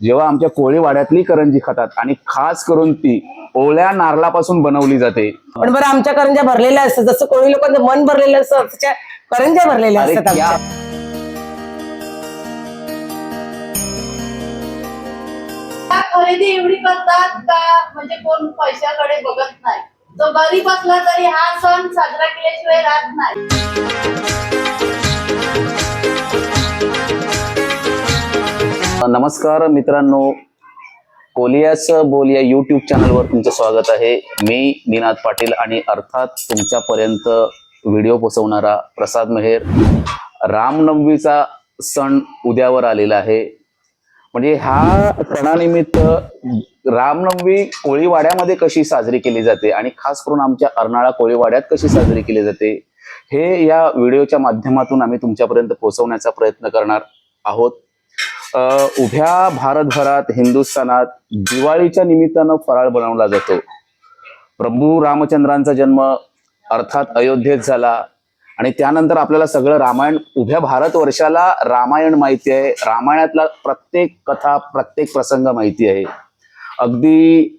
जेव्हा आमच्या कोळीवाड्यातली करंजी खातात आणि खास करून ती ओल्या नारळापासून बनवली जाते. पण बरं आमच्या करंज्या भरलेल्या असतात. जसं कोणी लोकांचं मन भरलेलं असतं तशा करंज्या भरलेल्या असतात क्या? आमच्या. का खरेदी एवढी करतात का? म्हणजे कोण पैशाकडे बघत नाही. तो गरीब असला तरी हा सण साजरा केल्याशिवाय राहत नाही. नमस्कार मित्रांनो. कोलियास बोल या युट्यूब चॅनलवर तुमचं स्वागत आहे. मी निनाद पाटील आणि अर्थात तुमच्यापर्यंत व्हिडिओ पोचवणारा प्रसाद मेहेर. रामनवमीचा सण उद्यावर आलेला आहे. म्हणजे ह्या सणानिमित्त रामनवमी कोळीवाड्यामध्ये कशी साजरी केली जाते आणि खास करून आमच्या अर्नाळा कोळीवाड्यात कशी साजरी केली जाते हे या व्हिडिओच्या माध्यमातून आम्ही तुमच्यापर्यंत पोहोचवण्याचा प्रयत्न करणार आहोत. उभ्या भारतभरात हिंदुस्थानात दिवाळीच्या निमित्तानं फराळ बनवला जातो. प्रभू रामचंद्रांचा जन्म अर्थात अयोध्येत झाला आणि त्यानंतर आपल्याला सगळं रामायण उभ्या भारतवर्षाला रामायण माहिती आहे. रामायणातला प्रत्येक कथा प्रत्येक प्रसंग माहिती आहे. अगदी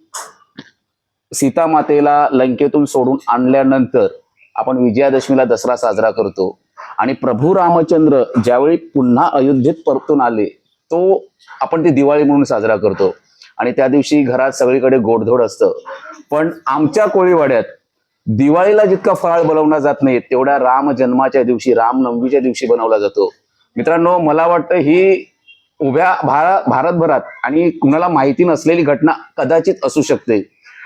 सीतामातेला लंकेतून सोडून आणल्यानंतर आपण विजयादशमीला दसरा साजरा करतो. आणि प्रभू रामचंद्र ज्यावेळी पुन्हा अयोध्येत परतून आले तो आपण ती दिवाळी म्हणून साजरा करतो. आणि त्या दिवशी घरात सगळीकडे गोडधोड असतं. पण आमच्या कोळीवाड्यात दिवाळीला जितका फराळ बनवला जात नाही तेवढा राम जन्माच्या दिवशी रामनवमीच्या दिवशी बनवला जातो. मित्रांनो मला वाटतं ही उभ्या भार भारतभरात आणि कुणाला माहिती नसलेली घटना कदाचित असू शकते.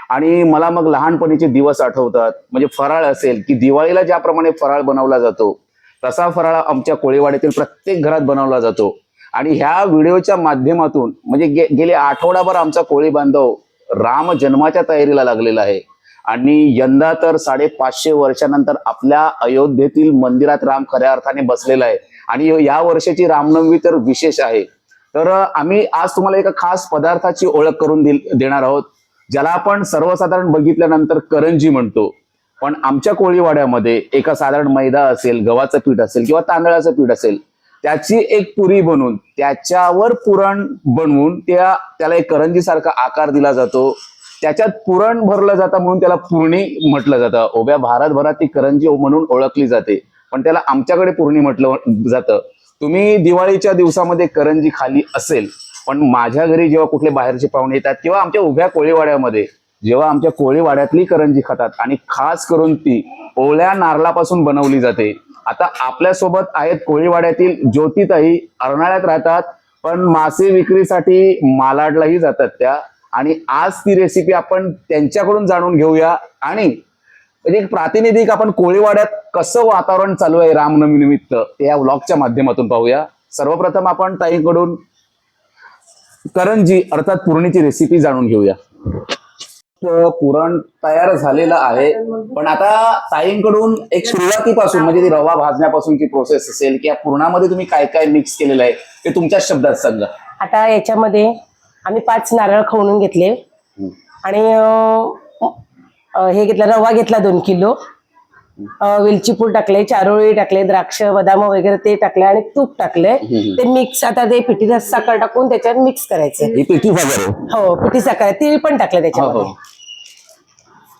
आणि मला मग लहानपणीचे दिवस आठवतात. म्हणजे फराळ असेल की दिवाळीला ज्याप्रमाणे फराळ बनवला जातो तसा फराळ आमच्या कोळीवाड्यातील प्रत्येक घरात बनवला जातो. आणि ह्या व्हिडिओच्या माध्यमातून म्हणजे गे, गेले आठवडाभर आमचा कोळी बांधव राम जन्माच्या तयारीला लागलेला आहे. आणि यंदा तर साडेपाचशे वर्षानंतर आपल्या अयोध्येतील मंदिरात राम खऱ्या अर्थाने बसलेला आहे. आणि या वर्षाची रामनवमी तर विशेष आहे. तर आम्ही आज तुम्हाला एका खास पदार्थाची ओळख करून देणार आहोत ज्याला आपण सर्वसाधारण बघितल्यानंतर करंजी म्हणतो. पण आमच्या कोळीवाड्यामध्ये एका साधारण मैदा असेल गव्हाचं पीठ असेल किंवा तांदळाचं पीठ असेल त्याची एक पुरी बनवून त्याच्यावर पुरण बनवून त्या त्याला एक करंजीसारखा आकार दिला जातो. त्याच्यात पुरण भरलं जातं म्हणून त्याला पूर्णी म्हटलं जातं. उभ्या भारतभरात ती करंजी म्हणून ओळखली जाते. पण त्याला आमच्याकडे पूर्णी म्हटलं जातं. तुम्ही दिवाळीच्या दिवसामध्ये करंजी खाली असेल पण माझ्या घरी जेव्हा कुठले बाहेरचे पाहुणे येतात किंवा आमच्या उभ्या कोळीवाड्यामध्ये जेव्हा आमच्या कोळीवाड्यातली करंजी खातात आणि खास करून ती ओल्या नारळापासून बनवली जाते आता आपल्यासोबत आहेत कोळीवाड्यातील ज्योतिताई. अर्नाळ्यात राहतात पण मासे विक्रीसाठी मालाडलाही जातात त्या. आणि आज ती रेसिपी आपण त्यांच्याकडून जाणून घेऊया. आणि म्हणजे एक प्रातिनिधिक आपण कोळीवाड्यात कसं वातावरण चालू आहे रामनवमी निमित्त या व्लॉगच्या माध्यमातून पाहूया. सर्वप्रथम आपण ताईंकडून करंजी अर्थात पुरणीची रेसिपी जाणून घेऊया. पुरण तयार झालेलं आहे. पण आता ताईंकडून एक सुरुवातीपासून म्हणजे ती रवा भाजण्यापासूनची प्रोसेस असेल की या पुरणामध्ये तुम्ही काय काय मिक्स केलेलं आहे ते तुमच्या शब्दात सांगा. आता याच्यामध्ये आम्ही पाच नारळ खवणून घेतले. आणि हे घेतलं रवा घेतला दोन किलो. अं, वेलची पूड टाकले चारोळी टाकले द्राक्ष बदाम वगैरे ते टाकले आणि तूप टाकले. ते मिक्स आता ते पिठी साखर टाकून त्याच्यात मिक्स करायचं. ही पिठी वगैरे हो पिठी साखर तीळ पण टाकले हो हो. त्याच्यामध्ये.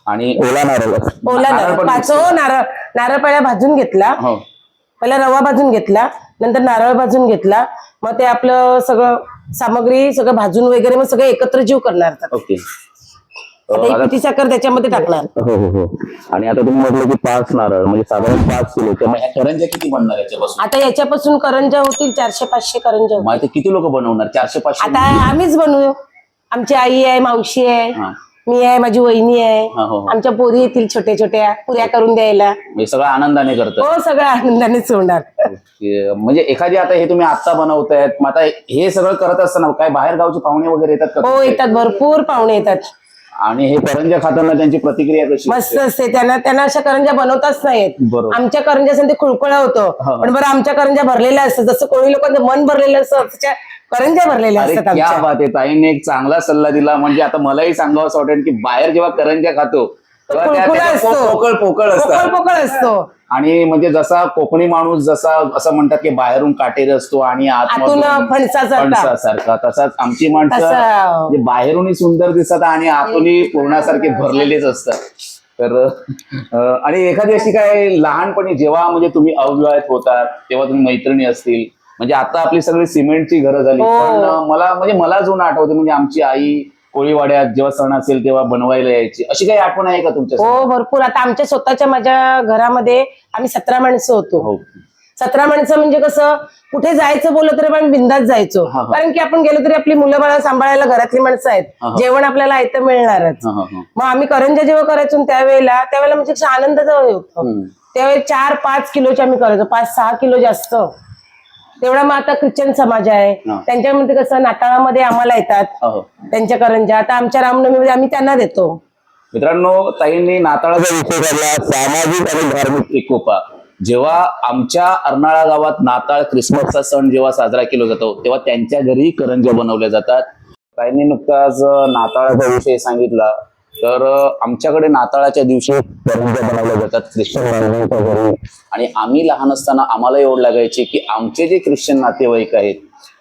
आणि ओला नारळ. ओला नारळ. पाच हो नारळ नारळ. पहिला भाजून घेतला. हो. पहिला रवा भाजून घेतला. नंतर नारळ भाजून घेतला. मग ते आपलं सगळं सामग्री सगळं भाजून वगैरे मग सगळं एकत्र जीव करणार ओके. ही पिठी साखर त्याच्यामध्ये टाकणार. हो हो हो. आणि आता तुम्ही म्हटलं की पाच नारळ म्हणजे साधारण पाच किलो. तर मग ह्या करंज्या किती बनणार याच्यापासून? आता याच्यापासून करंजा होतील चारशे पाचशे करंजा होतील. मग ते किती लोक बनवणार? चारशे पाचशे आता आम्हीच बनवू. आमची आई आहे मावशी आहे. हा. मी आहे माझी वहिनी आहे हा, हो, हो. आमच्या पोरी येतील छोट्या छोट्या पुऱ्या करून द्यायला म्हणजे सगळं आनंदाने करतात हो सगळं आनंदानेच होणार ओके. म्हणजे एखादी आता हे तुम्ही आत्ता बनवतायत मग आता हे सगळं करत असताना काय बाहेर गावचे पाहुणे वगैरे येतात का हो? येतात भरपूर पाहुणे येतात आणि हे करंज्या खाताना त्यांची प्रतिक्रिया कशी मस्त असते त्यांना त्यांना अशा करंज्या बनवताच नाहीत बरोबर. आमच्या असतात ते खुळखुळा होतं हा. पण बरं आमच्या करंज्या भरलेल्या असतात जसं कोणी लोकांचं मन भरलेलं असतं तशा करंज्या भरलेल्या अरे असतात क्या आमच्या बात आहे ताईने एक चांगला सल्ला दिला म्हणजे आता मलाही सांगावं असं वाटेल की बाहेर जेव्हा करंज्या खातो तेव्हा त्या- कुळकुळा त्याच्या असतो. पो- पोकळ पोकळ पोकळ असतात पोकळ असतो आणि म्हणजे जसा कोकणी माणूस जसा असं म्हणतात की बाहेरून काटेरी असतो आणि आतून आतमधून फणसासारखा. फणसासारखा तसाच आमची माणसं तसं. म्हणजे बाहेरूनही सुंदर दिसतात आणि आतूनही पूर्णासारखे भरलेलेच असतात तर अं, आणि एखादी अशी काय लहानपणी जेव्हा म्हणजे तुम्ही अविवाहित होतात तेव्हा तुम्ही मैत्रिणी असतील म्हणजे आता आपली सगळी सिमेंटची घरं झाली हो. पण मला म्हणजे मला अजून आठवते म्हणजे आमची आई कोळीवाड्यात जेव्हा सण असेल तेव्हा बनवायला यायची. अशी काही आठवण आहे का तुमच्या हो भरपूर. आता आमच्या स्वतःच्या माझ्या घरामध्ये आम्ही सतरा माणसं होतो. हो. सतरा माणसं म्हणजे कसं कुठे जायचं बोललं तरी आपण बिंदात जायचो. कारण की आपण गेलो तरी आपली मुलं बाळा सांभाळायला घरातली माणसं आहेत. जेवण आपल्याला ऐकतं मिळणारच. मग आम्ही करंजा जेव्हा करायचो त्यावेळेला त्यावेळेला म्हणजे आनंदाचं होतं. हम्म. त्यावेळी चार पाच किलोचे आम्ही करायचो. पाच सहा किलो जास्त. तेवढा मग आता ख्रिश्चन समाज आहे. हा. त्यांच्यामध्ये कसं नाताळामध्ये आम्हाला येतात. हो. त्यांच्या करंजा आता आमच्या रामनवमीमध्ये आम्ही त्यांना देतो. मित्रांनो ताईंनी नाताळाचा विषय काढला सामाजिक आणि धार्मिक एकोपा. जेव्हा आमच्या अर्नाळा गावात नाताळ क्रिसमसचा सण जेव्हा साजरा केला जातो तेव्हा त्यांच्या घरी करंज्या बनवल्या जातात. ताईंनी नुकताच नाताळाचा विषय सांगितला. तर आमच्याकडे नाताळाच्या दिवशी करंज्या बनवल्या जातात ख्रिश्चन बांधवांच्या घरी आणि आम्ही लहान असताना आम्हाला एवढ लागायचे की आमचे जे ख्रिश्चन नातेवाईक आहेत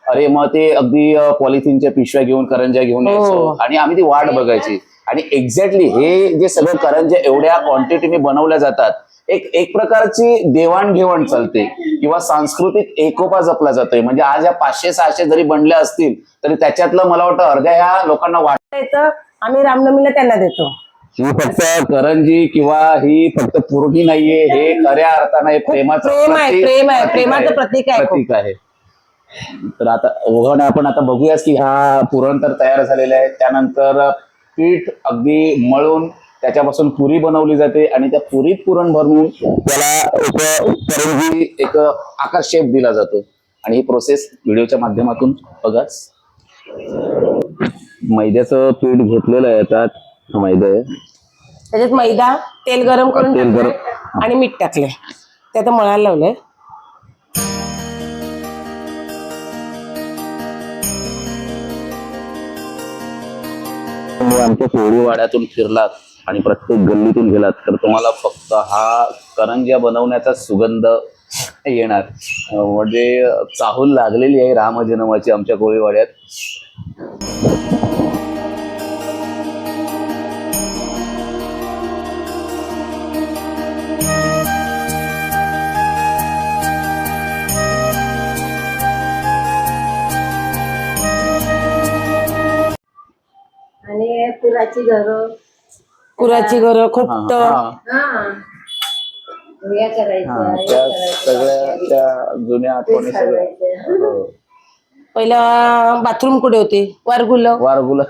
अरे मग ते अगदी पॉलिथिनच्या पिशव्या घेऊन करंज्या घेऊन यायचो. हो. आणि आम्ही ती वाट बघायची. आणि एक्झॅक्टली हे जे सगळं करंज्या एवढ्या क्वांटिटीने बनवल्या जातात एक एक प्रकारची देवाणघेवाण चालते. किंवा सांस्कृतिक एकोपा जपला जातोय. म्हणजे आज या पाचशे सहाशे जरी बनल्या असतील तरी त्याच्यातलं मला वाटतं अर्ध्या ह्या लोकांना वाट येतं आम्ही रामनवमीला त्यांना देतो. ही फक्त करंजी किंवा ही फक्त पुरगी नाहीये हे खऱ्या अर्थानं हे प्रेमाचं प्रेम आहे, प्रतीक- प्रेम आहे, प्रतीक प्रेमाचं प्रतीक आहे खूप. प्रतीक आहे. तर आता ओघाने आपण आता बघूयाच की हा पुरण तर तयार झालेला आहे. त्यानंतर पीठ अगदी मळून त्याच्यापासून पुरी बनवली जाते आणि त्या पुरीत पुरण भरून त्याला एक करंजी एक आकार शेप दिला जातो. आणि ही प्रोसेस व्हिडिओच्या माध्यमातून बघाच. मैद्याचं पीठ घेतलेलं आहे त्यात मैदा आहे. त्याच्यात मैदा तेल गरम करून तेल टाकलंय गरम. आणि मीठ टाकले ते आता मळायला लावलंय. तुम्ही आमच्या कोळीवाड्यातून फिरलात आणि प्रत्येक गल्लीतून गेलात तर तुम्हाला फक्त हा करंज्या बनवण्याचा सुगंध येणार. म्हणजे चाहूल लागलेली आहे रामजन्माची आमच्या कोळीवाड्यात. आणि पुराची घरं. कुराची घरं खोपट हा, या करायच्या त्या सगळ्या त्या जुन्या आठवणी सगळ्या. हो. पहिला बाथरूम कुठे होते? वारगुल वारगुला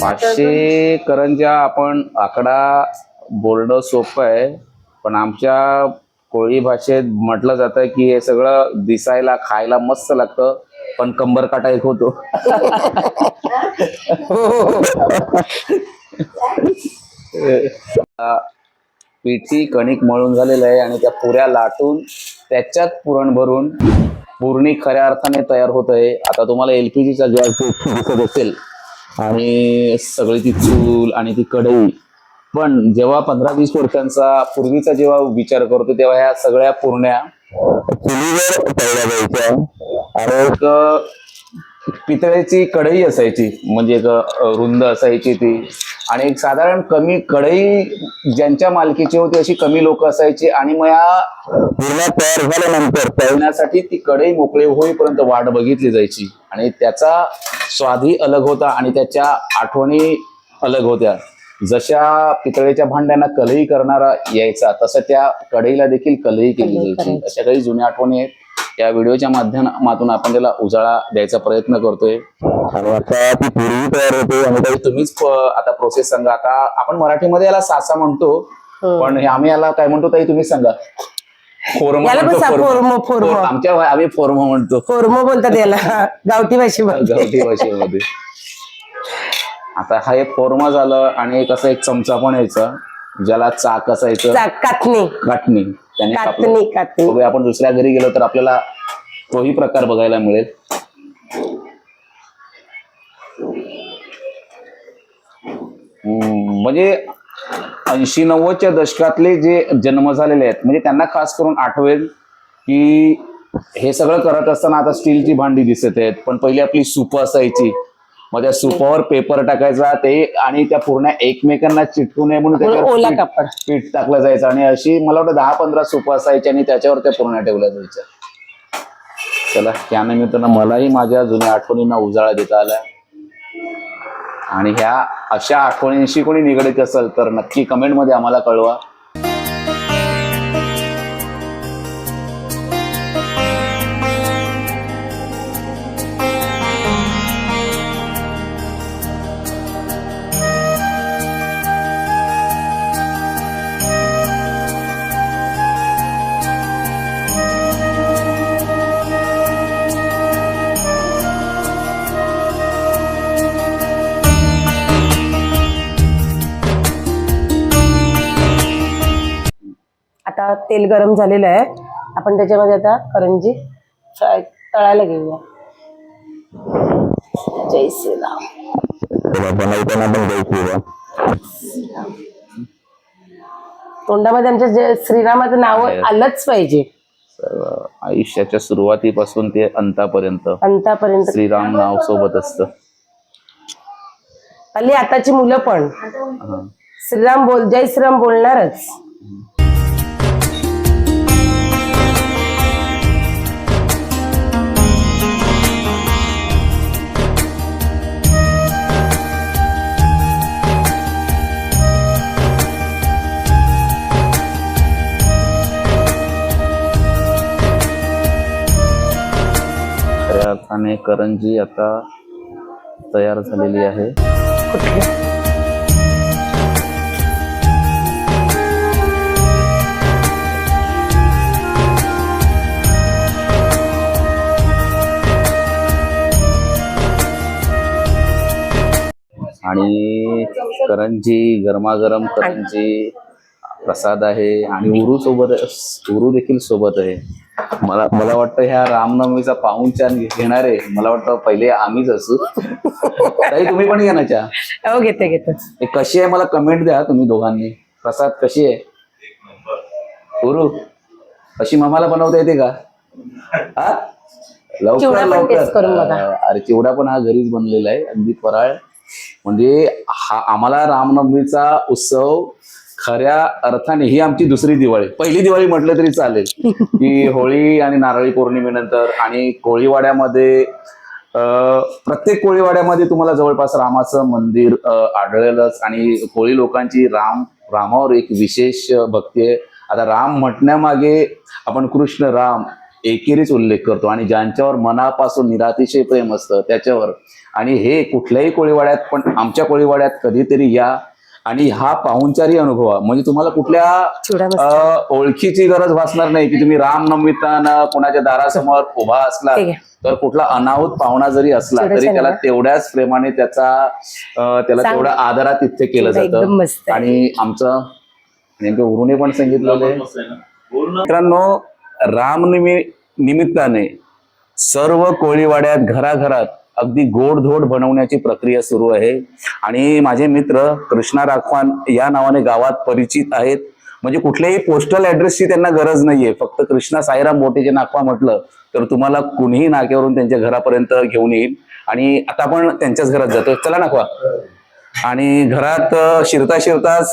पाचशे करंजा आपण आकडा बोलणं सोपं आहे पण आमच्या कोळी भाषेत म्हटलं जातं की हे सगळं दिसायला खायला मस्त लागतं पण कंबर काटा एक होतो. पिठी कणिक मळून झालेलं आहे आणि त्या पुऱ्या लाटून त्याच्यात पुरण भरून पुरणी खऱ्या अर्थाने तयार होत आहे. आता तुम्हाला एलपीजीचा गॅस दिसत असेल आणि सगळी ती चूल आणि ती कढई. पण जेव्हा पंधरा वीस वर्षांचा पूर्वीचा जेव्हा विचार करतो तेव्हा ह्या सगळ्या पुरण्या चुलीवर तळल्या जायच्या. आणि पितळेची कढई असायची म्हणजे एक रुंद असायची ती. आणि एक साधारण कमी कढई ज्यांच्या मालकीची होती अशी कमी लोक असायची आणि मग या पूर्ण तयार झाल्यानंतर तळण्यासाठी ती कढई मोकळी होईपर्यंत वाट बघितली जायची. आणि त्याचा स्वादही अलग होता आणि त्याच्या आठवणी अलग होत्या. जशा पितळेच्या भांड्यांना कलही करणारा यायचा तसं त्या कढईला देखील कलही केली जायची. अशा काही जुन्या आठवणी आहेत. या व्हिडिओच्या माध्यमातून आपण त्याला उजाळा द्यायचा प्रयत्न करतोय. आणि आता ती पूर्वी तयार होते आणि तुम्हीच आता प्रोसेस सांगा. आता आपण मराठीमध्ये याला सासा म्हणतो हो. पण आम्ही याला काय म्हणतो ताई तुम्ही सांगा. Form form. Form, form. Form. आमच्या आम्ही फोर्म म्हणतो. कोरमो बोलतात याला. गावठी भाषेमध्ये. गावठी भाषेमध्ये. आता हा एक फोर्मा झालं आणि एक असं एक चमचा पण यायचा ज्याला चाक असायचं. कातणी. काटणी आपण दुसऱ्या घरी गेलो तर आपल्याला तोही प्रकार बघायला मिळेल. हम्म, म्हणजे ऐंशी नव्वदच्या दशकातले जे जन्म झालेले आहेत म्हणजे त्यांना खास करून आठवेल की हे सगळं करत असताना आता स्टीलची भांडी दिसत आहेत पण पहिली आपली सुप असायची मग त्या सुपावर पेपर टाकायचा ते आणि त्या पूर्ण एकमेकांना चिटकू नये म्हणून त्याच्यावर ओला पीठ- टाकलं जायचं. आणि अशी मला वाटतं दहा पंधरा सूप असायची आणि त्याच्यावर त्या पूर्ण ठेवल्या जायच्या. चला त्यानिमित्तानं मलाही माझ्या जुन्या आठवणींना उजाळा देता आला. आणि ह्या अशा आठवणींशी कोणी निगडीत असेल तर नक्की कमेंटमध्ये आम्हाला कळवा. आता तेल गरम झालेलं आहे. आपण त्याच्यामध्ये आता करंजी फ्राय तळायला घेऊया. जय श्रीराम. तोंडामध्ये आमच्या जे श्रीरामाचं नाव आलंच पाहिजे. आयुष्याच्या सुरुवातीपासून ते अंतापर्यंत अंतापर्यंत. श्रीराम नाव सोबत असतं. आताची मुलं पण. श्रीराम बोल जय श्रीराम बोलणारच. खऱ्या करंजी आता तयार झालेली आहे. आणि करंजी गरमागरम करंजी प्रसाद आहे आणि उरू सोबत उरू देखील सोबत आहे. मला मला वाटतं ह्या रामनवमीचा पाहुणचार घेणारे मला वाटतं पहिले आम्हीच असू. ताई तुम्ही पण घ्या ना चहा? हो घेते घेते. कशी आहे मला कमेंट द्या तुम्ही दोघांनी. प्रसाद कशी आहे? उरू अशी मामाला बनवता येते का? हा? लवकर लवकर. अरे चिवडा पण हा घरीच बनलेला आहे अगदी फराळ. म्हणजे हा आम्हाला रामनवमीचा उत्सव खऱ्या अर्थाने ही आमची दुसरी दिवाळी. पहिली दिवाळी म्हटलं तरी चालेल. की होळी आणि नारळी पौर्णिमेनंतर आणि कोळीवाड्यामध्ये प्रत्येक कोळीवाड्यामध्ये तुम्हाला जवळपास रामाचं मंदिर आढळेलच. आणि कोळी लोकांची राम रामावर एक विशेष भक्ती आहे. आता राम म्हटण्यामागे आपण कृष्ण राम एकेरीच उल्लेख करतो. आणि ज्यांच्यावर मनापासून निरातिशय प्रेम असतं त्याच्यावर. आणि हे कुठल्याही कोळीवाड्यात पण आमच्या कोळीवाड्यात कधीतरी या आणि हा पाहुणचारी अनुभवा म्हणजे तुम्हाला कुठल्या ओळखीची गरज भासणार नाही की तुम्ही राम नमित्तानं कोणाच्या दारासमोर उभा असला. तर कुठला अनाहूत पाहुणा जरी असला तरी. त्याला तेवढ्याच प्रेमाने त्याचा त्याला सांग. तेवढा आदरात तिथे केलं जातं. आणि आमचं नेमकं उरुने पण सांगितलेलं आहे मित्रांनो रामनिमी निमित्ताने सर्व कोळीवाड्यात घराघरात अगदी गोडधोड बनवण्याची प्रक्रिया सुरू आहे. आणि माझे मित्र कृष्णा राखवान या नावाने गावात परिचित आहेत. म्हणजे कुठल्याही पोस्टल ऍड्रेसची त्यांना गरज नाहीये. फक्त कृष्णा साईराम बोटेचे नाकवा म्हटलं तर तुम्हाला कुणीही नाक्यावरून त्यांच्या घरापर्यंत घेऊन येईल. आणि आता आपण त्यांच्याच घरात जातोय. चला नाकवा. आणि घरात शिरता शिरताच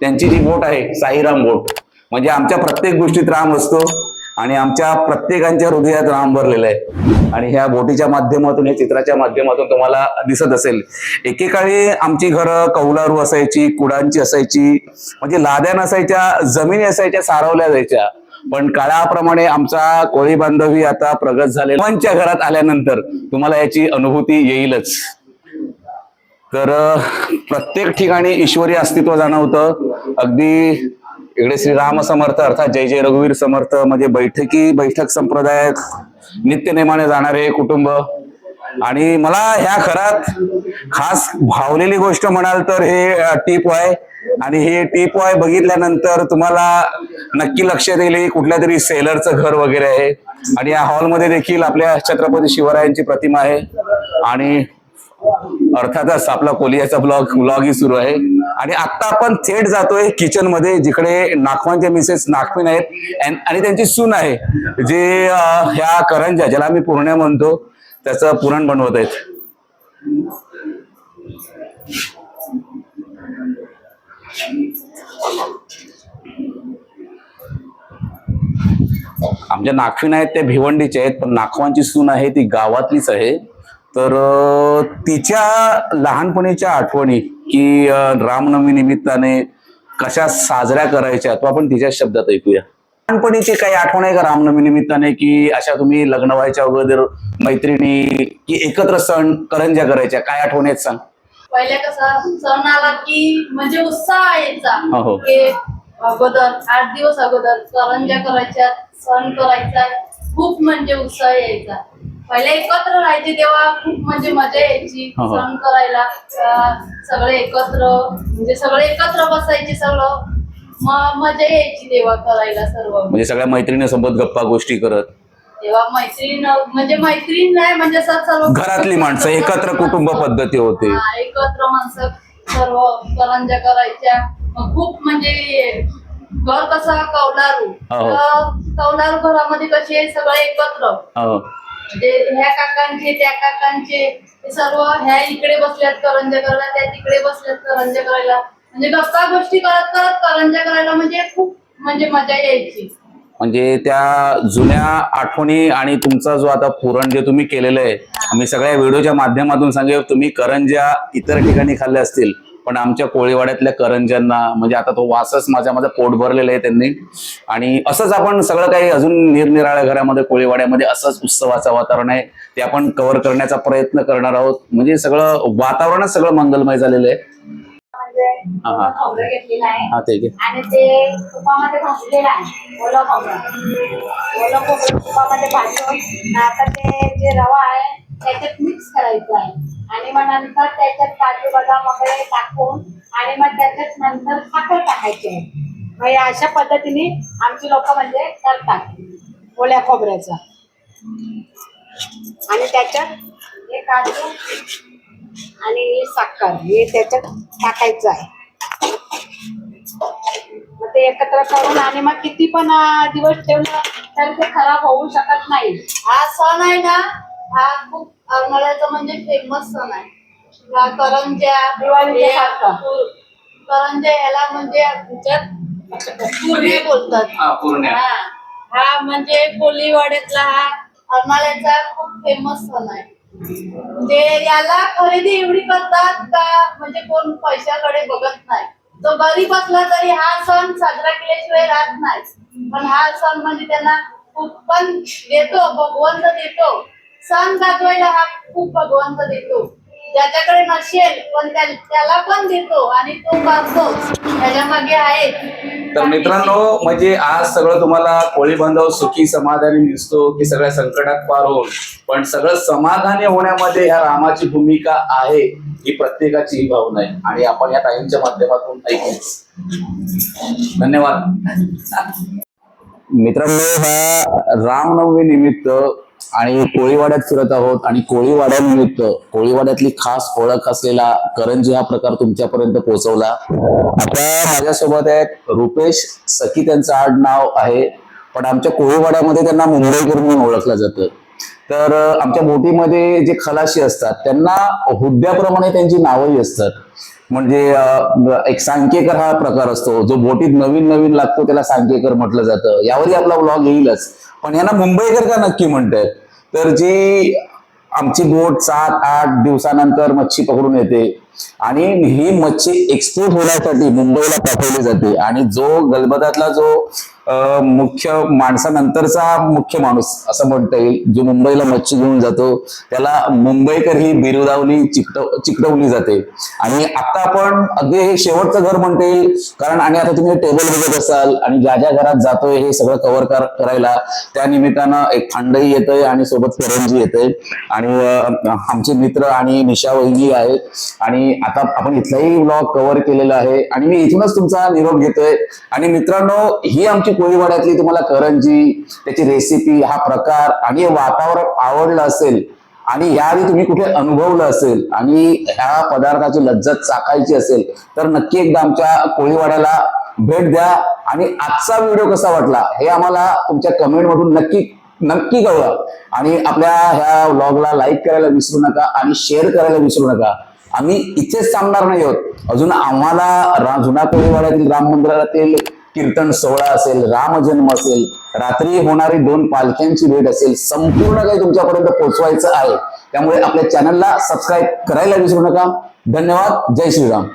त्यांची जी बोट आहे साईराम बोट. म्हणजे आमच्या प्रत्येक गोष्टीत राम असतो. आणि आमच्या प्रत्येकांच्या हृदयात राम भरलेलं आहे. आणि ह्या बोटीच्या माध्यमातून या चित्राच्या माध्यमातून तुम्हाला दिसत असेल एकेकाळी आमची घरं कौलारू असायची कुडांची असायची म्हणजे लाद्या नसायच्या जमिनी असायच्या सारवल्या जायच्या. पण काळाप्रमाणे आमचा कोळी बांधवी आता प्रगत झाले सर्वांच्या घरात आल्यानंतर तुम्हाला याची अनुभूती येईलच. तर प्रत्येक ठिकाणी ईश्वरी अस्तित्व जाणवतं. अगदी इकडे श्री राम समर्थ अर्थात जय जय रघुवीर समर्थ म्हणजे बैठकी बैठक संप्रदायात नित्यनेमाने जाणारे कुटुंब. आणि मला ह्या घरात खास भावलेली गोष्ट म्हणाल तर हे टीप आहे आणि हे टीप आहे बघितल्यानंतर तुम्हाला नक्की लक्षात येईल कुठल्या तरी सेलरचं घर वगैरे आहे. आणि या हॉलमध्ये देखील आपल्या छत्रपती शिवरायांची प्रतिमा आहे. आणि अर्थातच आपला कोलियाचा ब्लॉग ब्लॉगही सुरू आहे. आणि आता आपण थेट जातोय किचनमध्ये जिकडे नागवांचे मिसेस नागपिन आहेत. आणि त्यांची सून आहे जे ह्या करंजा ज्याला आम्ही पूर्ण्या म्हणतो त्याचं पुरण बनवत आहेत. आमच्या नागफिन आहेत त्या भिवंडीचे आहेत पण नाखवांची सून आहे ती गावातलीच आहे. तर तिच्या लहानपणीच्या आठवणी की रामनवमी निमित्ताने कशा साजऱ्या करायच्या तो आपण तिच्या शब्दात ऐकूया. लहानपणीची काही आठवण आहे का रामनवमी निमित्ताने की अशा तुम्ही लग्न व्हायच्या अगोदर मैत्रिणी की एकत्र सण करंज्या करायच्या? काय आठवणी आहेत सांग. पहिले कसं सण आला की म्हणजे उत्साह यायचा. हो, हो. अगोदर आठ दिवस अगोदर करंज्या करायच्या सण करायचा. खूप म्हणजे उत्साह यायचा. पहिले एकत्र राहायचे तेव्हा खूप म्हणजे मजा यायची हो, हो. सण करायला. अं, सगळे एकत्र म्हणजे सगळे एकत्र बसायचे सगळं. मजा यायची तेव्हा करायला सर्व. म्हणजे सगळ्या मैत्रिणीसोबत गप्पा गोष्टी करत. तेव्हा मैत्रीण म्हणजे मैत्रीण नाही म्हणजे असं सर्व घरातली माणसं एकत्र कुटुंब पद्धती होते. हा, एकत्र माणसं सर्व करंजा करायच्या. मग खूप म्हणजे घर कसं कौलारू हो. तर कौलारू घरामध्ये कसे सगळे एकत्र. हो. म्हणजे ह्या काकांचे त्या काकांचे सर्व ह्या इकडे बसल्यात करंजा करायला त्या तिकडे बसल्यात करंजा करायला. म्हणजे गप्पा गोष्टी करत करत करंजा करायला म्हणजे खूप म्हणजे मजा यायची. म्हणजे त्या जुन्या आठवणी आणि तुमचा जो आता पुरण जे तुम्ही केलेलं आहे आम्ही सगळ्या व्हिडिओच्या माध्यमातून सांगेल तुम्ही करंज्या इतर ठिकाणी खाल्ल्या असतील. पण आमच्या कोळीवाड्यातल्या करंज्यांना म्हणजे आता तो वासच माझ्या माझं पोट भरलेलं आहे त्यांनी. आणि असंच आपण सगळं काही अजून निरनिराळ्या घरामध्ये कोळीवाड्यामध्ये असंच उत्सवाचं वातावरण आहे. ते आपण कव्हर करण्याचा प्रयत्न करणार आहोत. म्हणजे सगळं वातावरणच सगळं मंगलमय झालेलं आहे. म्हणजे हा, हा. हा ते जे रवा आहे त्याच्यात मिक्स करायचं आहे. आणि मग नंतर त्याच्यात काजू बदाम वगैरे टाकून आणि मग त्याच्यात नंतर साखर टाकायची आहे. मग अशा पद्धतीने आमची लोक म्हणजे करतात ओल्या खोबऱ्याचा. आणि त्याच्यात हे काजू आणि हे साखर हे त्याच्यात टाकायचं आहे. मग ते एकत्र करून आणि मग किती पण दिवस ठेवलं तर ते खराब होऊ शकत नाही. हा सण आहे ना हा खूप अरमळ्याचा म्हणजे फेमस सण आहे. हा करंज्या दिवाळीच्या हे सारखं. करंज्या याला म्हणजे आमच्यात बोलतात. हा हा. म्हणजे कोलीवाड्यातला हा. अरमाळ्याचा खूप फेमस सण आहे. म्हणजे याला खरेदी एवढी करतात का? म्हणजे कोण पैशाकडे बघत नाही. तो गरीब असला तरी हा सण साजरा केल्याशिवाय राहत नाही. पण हा सण म्हणजे त्यांना खूप पण देतो भगवंत देतो. सण गाजवायला हा खूप भगवंत देतो. ज्याच्याकडे नसेल पण त्या- त्याला पण देतो आणि तो करतो त्याच्यामागे आहेत तर मित्रांनो म्हणजे आज सगळं तुम्हाला कोळी बांधव सुखी समाधानी दिसतो की सगळ्या संकटात पार होऊन. पण सगळं समाधानी होण्यामध्ये ह्या रामाची भूमिका आहे ही प्रत्येकाची ही भावना आहे. आणि आपण या ताईंच्या माध्यमातून ऐकूच धन्यवाद. मित्रांनो ह्या रामनवमी निमित्त आणि कोळीवाड्यात फिरत आहोत आणि कोळीवाड्यानिमित्त कोळीवाड्यातली खास ओळख असलेला करंजी हा प्रकार तुमच्यापर्यंत पोहोचवला. आता माझ्यासोबत आहेत रुपेश सखी त्यांचं आडनाव आहे. पण आमच्या कोळीवाड्यामध्ये त्यांना मुंबईकर म्हणून ओळखलं जातं. तर आमच्या बोटीमध्ये जे खलाशी असतात त्यांना हुद्द्याप्रमाणे त्यांची नावही असतात. म्हणजे एक सांकेकर हा प्रकार असतो जो बोटीत नवीन नवीन लागतो त्याला सांकेकर म्हटलं जातं. यावरही आपला ब्लॉग येईलच. पण यांना मुंबईकर का नक्की म्हणतात तर जी आमची बोट सात आठ दिवसानंतर मच्छी पकडून येते आणि ही मच्छी एक्सपोर्ट होण्यासाठी मुंबईला पाठवली जाते आणि जो गलबदातला जो मुख्य माणसानंतरचा मुख्य माणूस असं म्हणता येईल जो मुंबईला मच्छी घेऊन जातो. त्याला मुंबईकर ही बिरुदावली चिकटव चिकटवली जाते. आणि आता आपण अगदी हे शेवटचं घर म्हणता येईल कारण आणि आता तुम्ही टेबल बघत असाल आणि ज्या ज्या घरात जातोय हे सगळं कव्हर करायला त्या निमित्तानं एक थंडही येतंय आणि सोबत करंजी येते आणि आमचे मित्र आणि निशा वहिनी आहेत. आणि आता आपण इथलाही ब्लॉग कव्हर केलेला आहे. आणि मी इथूनच तुमचा निरोप घेतोय. आणि मित्रांनो ही आमची कोळीवाड्यातली तुम्हाला करंजी त्याची रेसिपी हा प्रकार आणि हे वातावरण आवडलं असेल आणि याआधी तुम्ही कुठे अनुभवलं असेल आणि ह्या पदार्थाची लज्जत चाकायची असेल तर नक्की एकदा आमच्या कोळीवाड्याला भेट द्या. आणि आजचा व्हिडिओ कसा वाटला हे आम्हाला तुमच्या कमेंटमधून नक्की नक्की कळवा. आणि आपल्या ह्या व्लॉगला लाईक करायला विसरू नका आणि शेअर करायला विसरू नका. आम्ही इथेच थांबणार नाही आहोत. अजून आम्हाला जुना कोळीवाड्यातील राम मंदिरातील कीर्तन सोहळा असेल रामजन्म असेल रात्री होणारी दोन पालख्यांची भेट असेल संपूर्ण काही तुमच्यापर्यंत पोहोचवायचं आहे. त्यामुळे आपल्या चॅनलला सबस्क्राईब करायला विसरू नका. धन्यवाद. जय श्रीराम.